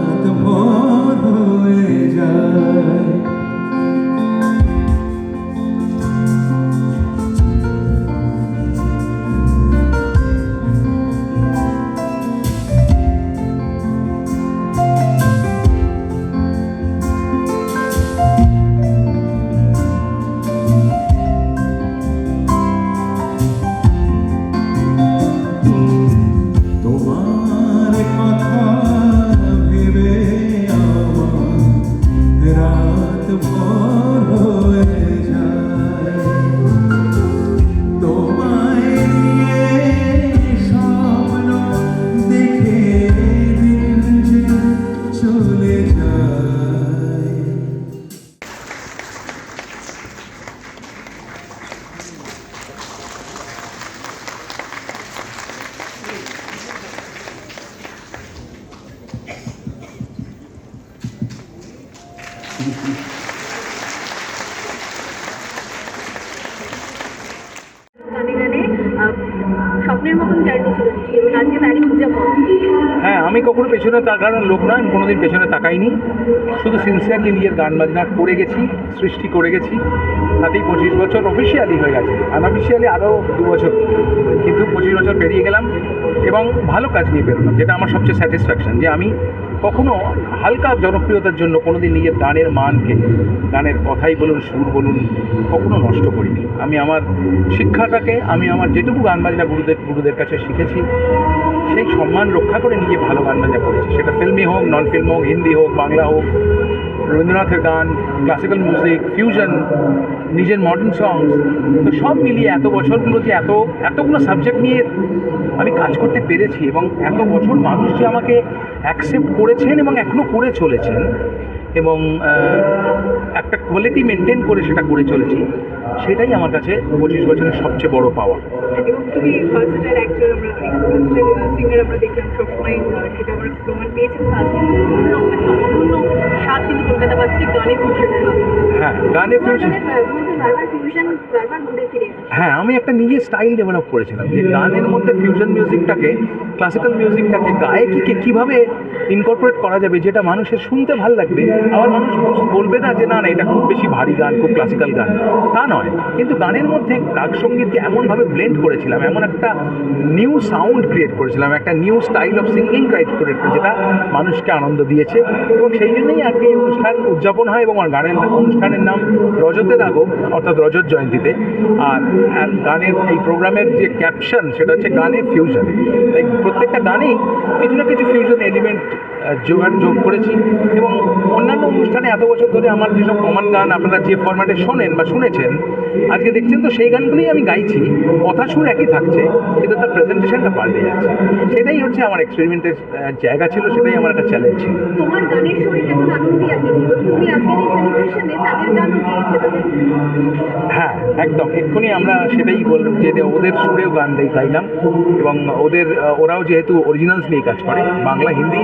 রাত ভোর হয়ে যায়। রাত ভোর হয়ে স্বপ্নের মতন হ্যাঁ আমি কখনো পেছনে তাকানোর লোক নয়, আমি কোনোদিন পেছনে তাকাইনি। শুধু সিনসিয়ারলি নিজের গান বাজনা করে গেছি, সৃষ্টি করে গেছি। তাতেই পঁচিশ বছর অফিসিয়ালি হয়ে গেছে। আনঅফিসিয়ালি আরও দু বছর। কিন্তু পঁচিশ বছর পেরিয়ে গেলাম এবং ভালো কাজ নিয়ে বেরোলাম, যেটা আমার সবচেয়ে স্যাটিসফ্যাকশান যে আমি কখনো হালকা জনপ্রিয়তার জন্য কোনোদিন নিজের গানের মানকে গানের কথাই বলুন, সুর বলুন, কখনো নষ্ট করিনি। আমি আমার শিক্ষাটাকে, আমি আমার যেটুকু গান বাজনা গুরুদের গুরুদের কাছে শিখেছি, সেই সম্মান রক্ষা করে নিজে ভালো গান বাজনা করেছি। সেটা ফিল্মি হোক নন ফিল্ম হোক, হিন্দি হোক, বাংলা হোক রবীন্দ্রনাথের গান ক্লাসিক্যাল মিউজিক ফিউশন নিজের মডার্ন সংস তো সব মিলিয়ে এত বছরগুলো যে এত, এতগুলো সাবজেক্ট নিয়ে আমি কাজ করতে পেরেছি এবং এত বছর মানুষ যে আমাকে অ্যাকসেপ্ট করেছেন এবং এখনও করে চলেছেন এবং একটা কোয়ালিটি মেনটেন করে সেটা করে চলেছি, সেটাই আমার কাছে পঁচিশ বছরের সবচেয়ে বড় পাওয়া। এবং অ্যাক্টর আমরা আমরা সবসময় সেটা কিন্তু একটু অনেক খুশি হ্যাঁ গানে ফিউশন। হ্যাঁ আমি একটা নিজের স্টাইল ডেভেলপ করেছিলাম যে গানের মধ্যে ফিউশন মিউজিকটাকে ক্লাসিক্যাল মিউজিকটাকে গায়কিকে কীভাবে ইনকর্পোরেট করা যাবে যেটা মানুষের শুনতে ভালো লাগবে। আবার মানুষ বলবে না যে না না এটা খুব বেশি ভারী গান খুব ক্লাসিক্যাল গান। তা নয়। কিন্তু গানের মধ্যে রাগ সঙ্গীতকে এমনভাবে ব্লেন্ড করেছিলাম এমন একটা নিউ সাউন্ড ক্রিয়েট করেছিলাম একটা new style of singing create করে যেটা মানুষকে আনন্দ দিয়েছে। এবং সেই জন্যই আজকে এই অনুষ্ঠান উদযাপন হয় এবং আমার গানের অনুষ্ঠানের নাম রজতের আগম অর্থাৎ রজত জয়ন্তীতে। আর গানের এই প্রোগ্রামের যে ক্যাপশন সেটা হচ্ছে গানে ফিউশন তাই প্রত্যেকটা গানেই কিছু না কিছু ফিউশন এলিমেন্ট জোগাড় যোগ করেছি। অনুষ্ঠানে এত বছর ধরে আমার যেসব কমন গান আপনারা যে ফরম্যাটে শোনেন বা শুনেছেন আজকে দেখছেন তো সেই গানগুলোই আমি গাইছি কথা সুর একই থাকছে কিন্তু তার প্রেজেন্টেশনটা পাল্টে যাচ্ছে। সেটাই হচ্ছে আমার এক্সপেরিমেন্টের জায়গা ছিল সেটাই আমার একটা চ্যালেঞ্জ ছিল। তোমার গানের তুমি হ্যাঁ একদম। এক্ষুনি আমরা সেটাই বললাম যে ওদের সুরেও গান গাই- গাইলাম এবং ওদের ওরাও যেহেতু অরিজিনালস নিয়ে কাজ করে বাংলা হিন্দি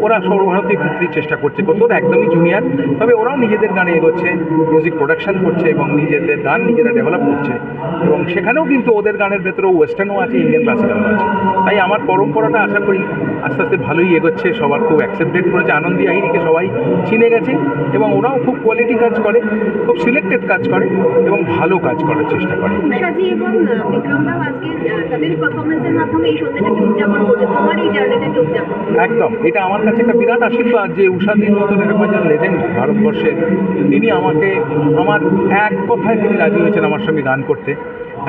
ওরা সর্বভারতীয় ক্ষেত্রেই চেষ্টা করছে। করতে ওরা একদমই জুনিয়র তবে ওরাও নিজেদের গানে এগোচ্ছে মিউজিক প্রোডাকশন করছে এবং নিজেদের গান নিজেরা ডেভেলপ করছে। এবং সেখানেও কিন্তু ওদের গানের ভেতরেও ওয়েস্টার্নও আছে ইন্ডিয়ান ক্লাসিক্যালও আছে। তাই আমার পরম্পরাটা আশা করি আস্তে আস্তে ভালোই এগোচ্ছে সবার খুব অ্যাকসেপ্টেড করেছে আনন্দী আহিরিকে সবাই চিনে গেছে এবং ওরাও খুব কোয়ালিটি কাজ করে খুব সিলেক্টেড কাজ করে এবং ভালো কাজ করার চেষ্টা করে। উষাজি এবং বিক্রমরাও আজকে তাদের পারফরমেন্সের মাধ্যমে এই সন্ধ্যাটাকে উদযাপন করছে তোমার এই জার্নিটাকে উদযাপন একদম এটা আমার কাছে একটা বিরাট আশীর্বাদ যে উষাদির মতন এরকম একজন লেজেন্ড ভারতবর্ষের তিনি আমাকে আমার এক কথায় তিনি রাজি হয়েছেন আমার সঙ্গে গান করতে।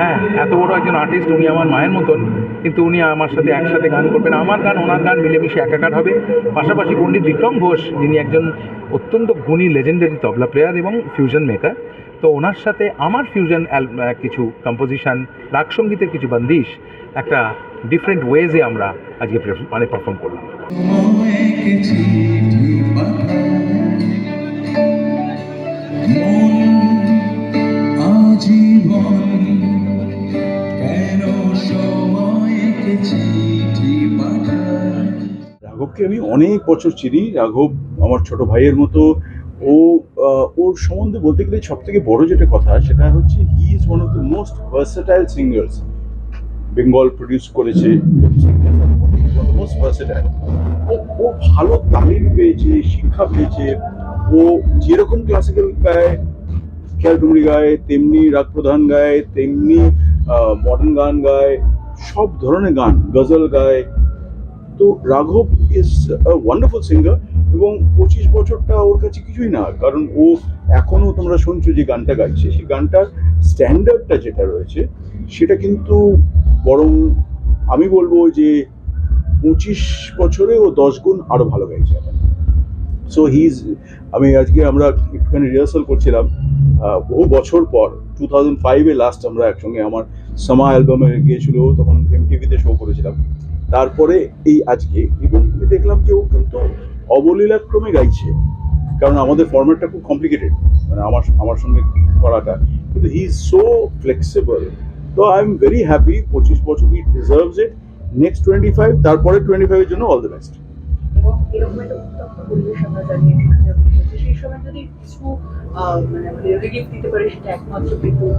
হ্যাঁ এত বড় একজন আর্টিস্ট উনি আমার মায়ের মতন, কিন্তু উনি আমার সাথে একসাথে গান করবেন। আমার গান, ওনার গান মিলেমিশে একাকার হবে। পাশাপাশি পণ্ডিত বিক্রম ঘোষ, যিনি একজন অত্যন্ত গুণী লেজেন্ডারি তবলা প্লেয়ার এবং ফিউশন মেকার তো ওনার সাথে আমার ফিউশন কিছু কম্পোজিশন রাগ সঙ্গীতের কিছু বন্দিশ, একটা ডিফারেন্ট ওয়েজে আমরা আজকে মানে পারফর্ম করলাম। সময়কে রাঘবকে আমি অনেক বছর চিনি। রাঘব আমার ছোট ভাইয়ের মতো। ও ওর সম্বন্ধে বলতে গেলে সব থেকে বড় যেটা কথা সেটা হচ্ছে he is one of the most versatile singers Bengal produce করেছে। ও ও ভালো তালিম পেয়েছে, শিক্ষা পেয়েছে। ও যেরকম ক্লাসিক্যাল গায় খেয়াল গায়, তেমনি রাগ প্রধান গায়, তেমনি মডার্ন গান গায়, সব ধরনের গান, গজল গায়। তো রাঘব ইজ ওয়ান্ডারফুল সিঙ্গার এবং পঁচিশ বছরটা ওর কাছে কিছুই না, কারণ ও এখনও তোমরা শুনছো যে গানটা গাইছে। সেই গানটার স্ট্যান্ডার্ডটা যেটা রয়েছে, সেটা কিন্তু বরং আমি বলব যে পঁচিশ বছরে ও দশ গুণ আরও ভালো গাইছে। সো হিজ আমি আজকে আমরা একটুখানি রিহার্সাল করছিলাম বহু বছর পর টু থাউজেন্ড ফাইভে লাস্ট আমরা একসঙ্গে আমার সমা অ্যালবামে গিয়েছিল, তখন এমটিভিতে শো করেছিলাম। তারপরে এই আজকে এবং দেখলাম যে ও কিন্তু অবলীলাক্রমে গাইছে। কারণ আমাদের ফর্ম্যাটটা খুব কমপ্লিকেটেড মানে আমার আমার সঙ্গে করাটা। কিন্তু হি ইজ সো ফ্লেক্সিবল তো আই এম ভেরি হ্যাপি পঁচিশ বছর he deserves it next twenty five তারপরে টোয়েন্টি ফাইভের জন্য অল দ্য বেস্ট এবং এরকম একটা উত্তপ্ত পরিবেশ আমরা সেই সময় যদি কিছু মানে রিলিফ দিতে পারে, সেটা একমাত্র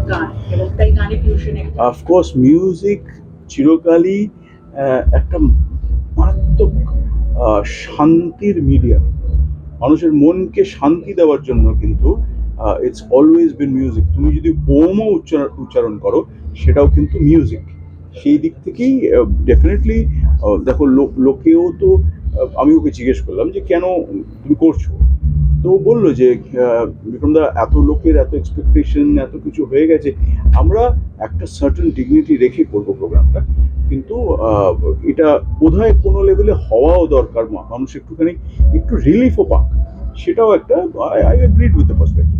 গান, এবং তাই গানে ফিউশন অফকোর্স মিউজিক চিরকালই একটা মারাত্মক শান্তির মিডিয়াম মানুষের মনকে শান্তি দেওয়ার জন্য কিন্তু ইটস অলওয়েজ বিন মিউজিক তুমি যদি ওমও উচ্চারণ করো, সেটাও কিন্তু মিউজিক সেই দিক থেকেই ডেফিনেটলি দেখো লোক- লোকেও তো আমি ওকে জিজ্ঞেস করলাম যে, কেন তুমি করছ? তো ও বলল যে বিক্রমদা, এত লোকের এত এক্সপেকটেশন এত কিছু হয়ে গেছে। আমরা একটা সার্টেন ডিগনিটি রেখে করব প্রোগ্রামটা কিন্তু এটা বোধহয় কোনো লেভেলে হওয়াও দরকার মানুষ একটুখানি, একটু রিলিফও পাক। সেটাও একটা I agreed with the perspective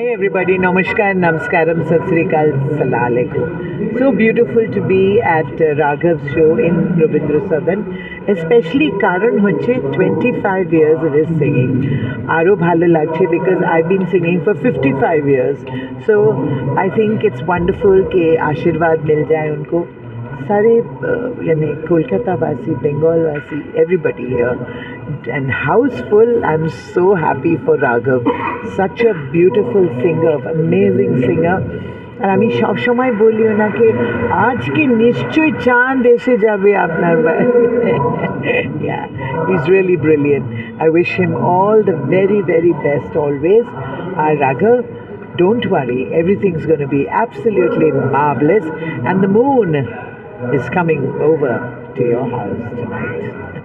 hi everybody नमस्कार नमस्कारम सत श्रीकाल सलाकुम so beautiful to be at Raghav show in Rabindra Sadan specially कारण हे twenty five years is singing और भलो लगे because I been singing for fifty five years so I think it's wonderful के आशीर्वाद मिल जाए उनको सारे यानी कोलकाता वासी बंगाल वासी everybody and houseful I'm so happy for Raghav such a beautiful singer amazing singer আর আমি সবসময় বলি ওনাকে আজকে নিশ্চয়ই চাঁদ এসে যাবে আপনার yeah he's really brilliant I wish him all the very very best always R Raghav don't worry everything's going to be absolutely marvelous and the moon is coming over to your house tonight